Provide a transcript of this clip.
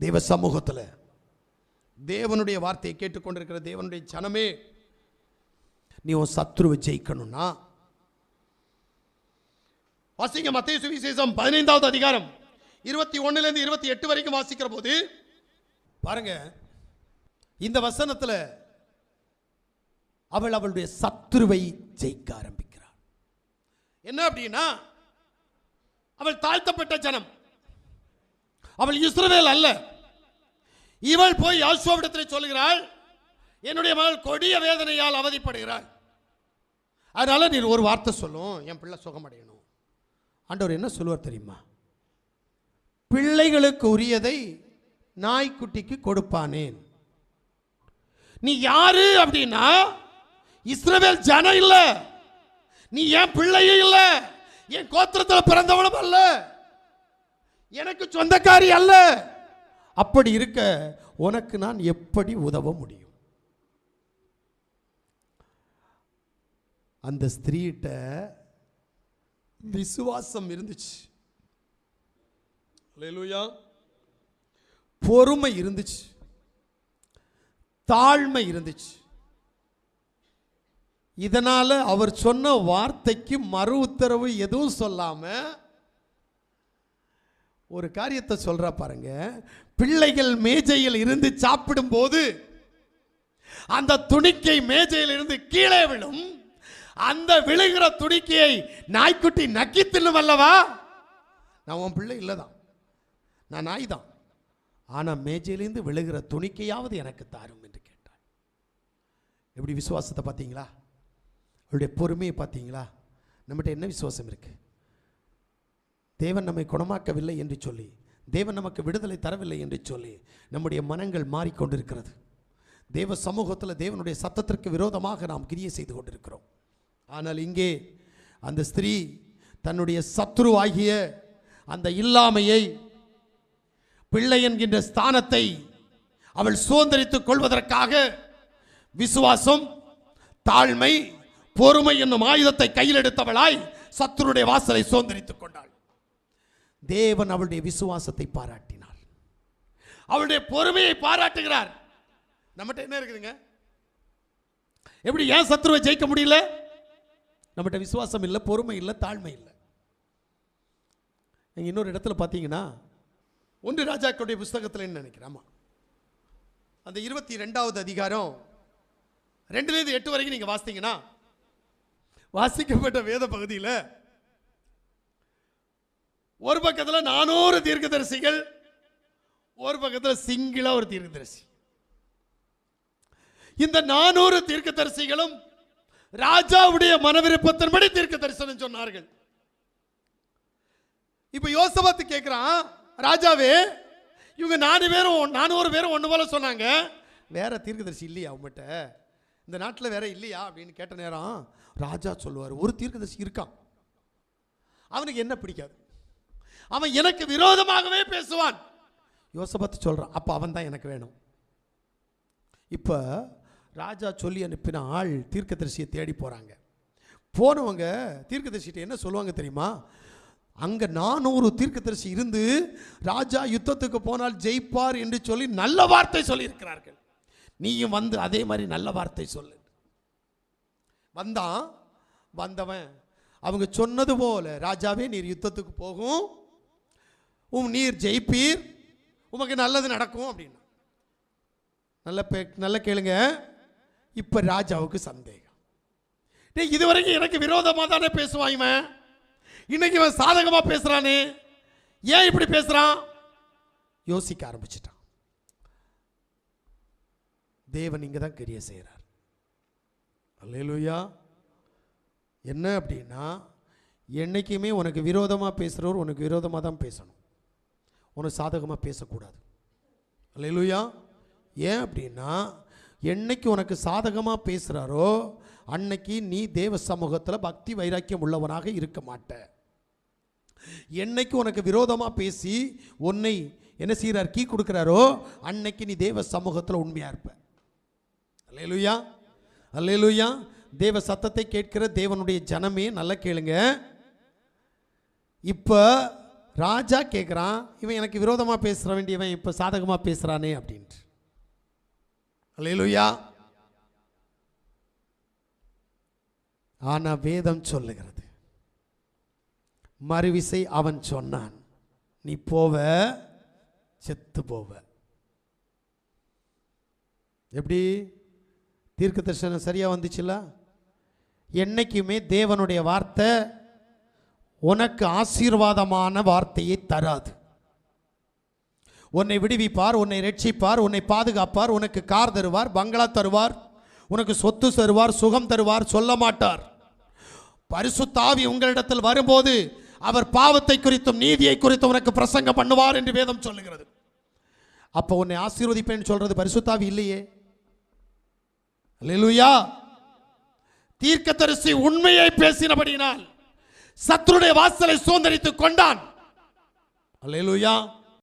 தேவ சமூகத்தில். தேவனுடைய வார்த்தையை கேட்டுக்கொண்டிருக்கிற தேவனுடைய ஜனமே நீ உன் சத்ருவை ஜெயிக்கணும்னா வாசிங்க மத்திய சுவிசேஷம் பதினைந்தாவது அதிகாரம். இருபத்தி ஒன்னுலேருந்து இருபத்தி எட்டு வரைக்கும் வாசிக்கிற போது பாருங்க இந்த வசனத்தில் அவள் அவளுடைய சத்துருவை ஜெயிக்க ஆரம்பிக்கிறாள். என்ன அப்படின்னா அவள் தாழ்த்தப்பட்ட ஜனம். அவள் இஸ்ரவேல் அல்ல. இவள் போய் யாசுவாவிடத்தில் சொல்கிறாள் என்னுடைய மகள் கொடிய வேதனையால் அவதிப்படுகிறாள். அதனால் நீர் ஒரு வார்த்தை சொல்லும் என் பிள்ளை சுகமடையணும். ஆண்டவர் என்ன சொல்லுவார் தெரியுமா? பிள்ளைகளுக்கு உரியதை நாய்க்குட்டிக்கு கொடுப்பானேன் நீ யாரு? அப்படின்னா இஸ்ரவேல் ஜனம் இல்ல. நீ என் பிள்ளையும் இல்ல. என் கோத்திரத்தில் பிறந்தவனும் அல்ல. எனக்கு சொந்தக்காரி அல்ல. அப்படி இருக்க உனக்கு நான் எப்படி உதவ முடியும்? அந்த ஸ்திரீட்ட விசுவாசம் இருந்துச்சு. பொறுமை இருந்துச்சு. தாழ்மை இருந்துச்சு. இதனால அவர் சொன்ன வார்த்தைக்கு மறு உத்தரவு எதுவும் சொல்லாம ஒரு காரியத்தை சொல்கிறா பாருங்க. பிள்ளைகள் மேஜையில் இருந்து சாப்பிடும் போது அந்த துணிக்கை மேஜையில் இருந்து கீழே விழும். அந்த விழுகிற துணிக்கையை நாய்க்குட்டி நக்கி தின்னும் அல்லவா? நான் உன் பிள்ளை இல்லைதான். நான் நாய் தான் ஆனால் மேஜையிலேருந்து விழுகிற துணிக்கையாவது எனக்கு தாரும் என்று கேட்டாள். எப்படி விசுவாசத்தை பார்த்தீங்களா? அவருடைய பொறுமையை பார்த்தீங்களா? நம்மகிட்ட என்ன விசுவாசம் இருக்குது தேவன் நம்மை குணமாக்கவில்லை என்று சொல்லி தேவன் நமக்கு விடுதலை தரவில்லை என்று சொல்லி நம்முடைய மனங்கள் மாறிக்கொண்டிருக்கிறது. தேவ சமூகத்தில் தேவனுடைய சத்தத்திற்கு விரோதமாக நாம் கிரியை செய்து கொண்டிருக்கிறோம். ஆனால் இங்கே அந்த ஸ்திரீ தன்னுடைய சத்ருவாகிய அந்த இல்லாமையை பிள்ளை என்கின்ற ஸ்தானத்தை அவள் சுதந்திரித்துக் கொள்வதற்காக விசுவாசம் தாழ்மை பொறுமை என்னும் ஆயுதத்தை கையில் எடுத்தவளாய் சத்துருடைய வாசலை சுதந்திரித்துக் கொண்டாள். தேவன் அவளுடைய விசுவாசத்தை பாராட்டினார். அவளுடைய பொறுமையை பாராட்டுகிறார். நம்மகிட்ட என்ன இருக்குதுங்க? எப்படி ஏன் சத்ருவை ஜெயிக்க முடியல? நம்மகிட்ட விசுவாசம் இல்லை பொறுமை இல்லை தாழ்மை இல்லை. இன்னொரு இடத்துல பார்த்தீங்கன்னா ஒன்று ராஜாக்களுடைய புஸ்தகத்தில் நினைக்கிறேன்? ஆமாம் அந்த இருபத்தி ரெண்டாவது அதிகாரம் ரெண்டுலேருந்து எட்டு வரைக்கும் நீங்கள் வாசித்தீங்கன்னா வாசிக்கப்பட்ட வேத பகுதியில் ஒரு பக்கத்தில் நானூறு தீர்க்கதரிசிகள் ஒரு பக்கத்தில் சிங்கிளாக ஒரு தீர்க்கதரிசி. இந்த நானூறு தீர்க்கதரிசிகளும் ராஜாவுடைய மனவிருப்பத்தின்படி தீர்க்க தரிசனம் சொன்னார்கள். இப்ப யோசபாத்து கேட்கிறான் ராஜாவே இவங்க நாலு பேரும் நானூறு பேரும் ஒன்று போல சொன்னாங்க. வேற தீர்க்கதரிசி இல்லையா அவங்ககிட்ட இந்த நாட்டில் வேற இல்லையா? அப்படின்னு கேட்ட நேரம் ராஜா சொல்லுவார். ஒரு தீர்க்கதரிசி இருக்கான். அவனுக்கு என்ன பிடிக்காது. அவன் எனக்கு விரோதமாகவே பேசுவான். யோசபாத்து சொல்கிறான் அப்போ அவன் தான் எனக்கு வேணும். இப்போ ராஜா சொல்லி அனுப்பின ஆள் தீர்க்கதரிசியை தேடி போகிறாங்க போனவங்க தீர்க்கதரிசிட்ட என்ன சொல்லுவாங்க தெரியுமா? அங்கே நானூறு தீர்க்கதரிசி இருந்து ராஜா யுத்தத்துக்கு போனால் ஜெயிப்பார் என்று சொல்லி நல்ல வார்த்தை சொல்லியிருக்கிறார்கள். நீயும் வந்து அதே மாதிரி நல்ல வார்த்தை சொல்லு. வந்தான் வந்தவன் அவங்க சொன்னது போல ராஜாவே நீர் யுத்தத்துக்கு போகும். உம் நீர் ஜெயிப்பீர். உமக்கு நல்லது நடக்கும் அப்படின்னு. நல்ல பே நல்ல கேளுங்க. இப்போ ராஜாவுக்கு சந்தேகம். டேய் இதுவரைக்கும் எனக்கு விரோதமாக தானே பேசுவான் இவன்? இன்னைக்கு இவன் சாதகமாக பேசுகிறானே ஏன் இப்படி பேசுகிறான் யோசிக்க ஆரம்பிச்சிட்டான். தேவன் இங்கே தான் கிரிய செய்கிறார் அல்லையா என்ன அப்படின்னா என்னைக்குமே உனக்கு விரோதமாக பேசுகிறவர் உனக்கு விரோதமாக தான் பேசணும். உனக்கு சாதகமாக பேசக்கூடாது. இல்லையா ஏன் அப்படின்னா என்னைக்கு உனக்கு சாதகமாக பேசுகிறாரோ அன்னைக்கு நீ தேவ சமூகத்தில் பக்தி வைராக்கியம் உள்ளவனாக இருக்க மாட்ட. என்னைக்கு உனக்கு விரோதமாக பேசி உன்னை என்ன செய்கிறார் கீ கொடுக்குறாரோ அன்னைக்கு நீ தேவ சமூகத்தில் உண்மையாக இருப்ப. அல்லேலூயா. அல்லேலூயா. தேவ சத்தத்தை கேட்கிற தேவனுடைய ஜனமே நல்லா கேளுங்க. இப்போ ராஜா கேட்குறான் இவன் எனக்கு விரோதமாக பேசுற வேண்டியவன் இப்போ சாதகமாக பேசுகிறானே அப்படின்ட்டு. அல்லேலூயா. ஆனா வேதம் சொல்லுகிறது மறுவிசை அவன் சொன்னான் நீ போவ செத்து போவ. எப்படி? தீர்க்க தரிசனம் சரியா வந்துச்சுல? என்னைக்குமே தேவனுடைய வார்த்தை உனக்கு ஆசீர்வாதமான வார்த்தையை தராது. உன்னை விடுவிப்பார் உன்னை ரட்சிப்பார் உன்னை பாதுகாப்பார் உனக்கு கார் தருவார் பங்களா தருவார் உனக்கு சொத்து தருவார் சுகம் தருவார் சொல்ல மாட்டார். பரிசுத்தாவி உங்களிடத்தில் வரும்போது அவர் பாவத்தை குறித்தும் நீதியை குறித்தும் உனக்கு பிரசங்கம் பண்ணுவார் என்று வேதம் சொல்லுகிறது. அப்போ உன்னை ஆசீர்வதிப்பேன்னு சொல்றது பரிசுத்தாவி இல்லையே? அல்லேலூயா. தீர்க்கதரிசி உண்மையை பேசினபடினால் சத்துருடைய வாசலை சுதந்திரித்துக் கொண்டான். அல்லேலூயா.